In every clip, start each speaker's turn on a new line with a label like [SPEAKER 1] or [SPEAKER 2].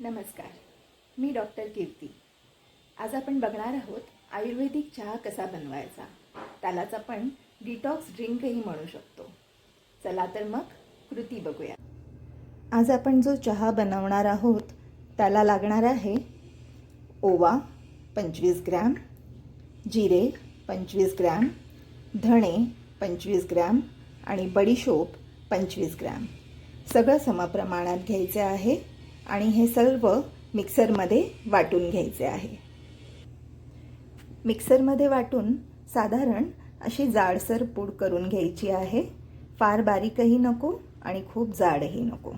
[SPEAKER 1] नमस्कार. मी डॉक्टर कीर्ती. आज आपण बघणार आहोत आयुर्वेदिक चहा कसा बनवायचा? त्यालाच आपण डिटॉक्स ड्रिंकही म्हणू शकतो. चला तर मग कृती बघूया. आज आपण जो चहा बनवणार आहोत त्याला लागणार आहे ओवा पंचवीस ग्रॅम जिरे पंचवीस ग्रॅम धणे पंचवीस ग्रॅम आणि बडीशोप पंचवीस ग्रॅम. सगळं समप्रमाणात घ्यायचे आहे. आणि हे सर्व मिक्सरमध्ये वाटून घ्यायचे आहे. मिक्सरमध्ये वाटून साधारण अशी जाडसर पूड करून घ्यायची आहे. फार बारीकही नको आणि खूप जाडही नको.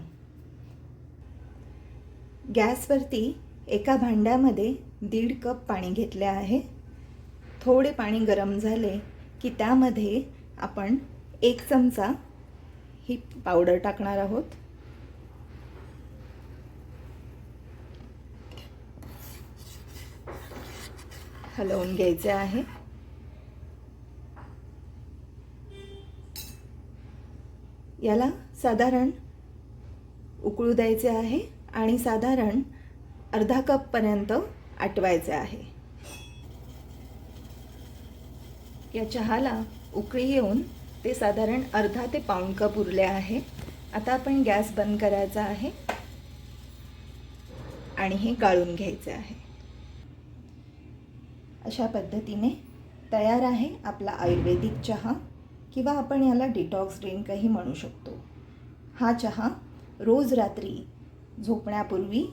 [SPEAKER 1] गॅसवरती एका भांड्यामध्ये दीड कप पाणी घेतले आहे. थोडे पाणी गरम झाले की त्यामध्ये आपण एक चमचा ही पावडर टाकणार आहोत. हलवून घ्यायचे आहे. याला साधारण उकळू द्यायचे आहे आणि साधारण अर्धा कपपर्यंत आटवायचे आहे. या चहाला उकळी येऊन ते साधारण अर्धा ते पाऊण कप उरले आहे. आता आपण गॅस बंद करायचा आहे आणि हे गाळून घ्यायचे आहे. अशा पद्धतीने तयार आहे आपला आयुर्वेदिक चहा किंवा आपण याला डिटॉक्स ड्रिंकही म्हणू शकतो. हा चहा रोज रात्री झोपण्यापूर्वी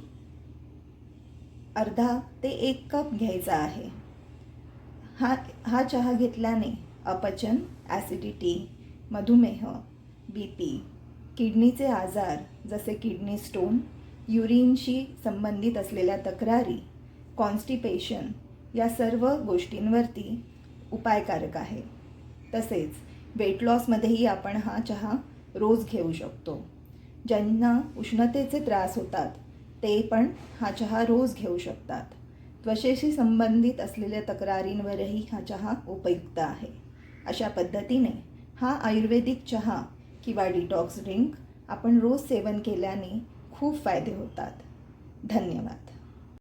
[SPEAKER 1] अर्धा ते एक कप घ्यायचा आहे. हा हा चहा घेतल्याने अपचन ॲसिडिटी मधुमेह बी पी किडनीचे आजार जसे किडनी स्टोन युरिनशी संबंधित असलेल्या तक्रारी कॉन्स्टिपेशन या सर्व गोष्टींवरती उपायकारक आहे. तसेच वेट लॉसमध्येही आपण हा चहा रोज घेऊ शकतो. ज्यांना उष्णतेचे त्रास होतात ते पण हा चहा रोज घेऊ शकतात. त्वचेशी संबंधित असलेल्या तक्रारींवरही हा चहा उपयुक्त आहे. अशा पद्धतीने हा आयुर्वेदिक चहा किंवा डिटॉक्स ड्रिंक आपण रोज सेवन केल्याने खूप फायदे होतात. धन्यवाद.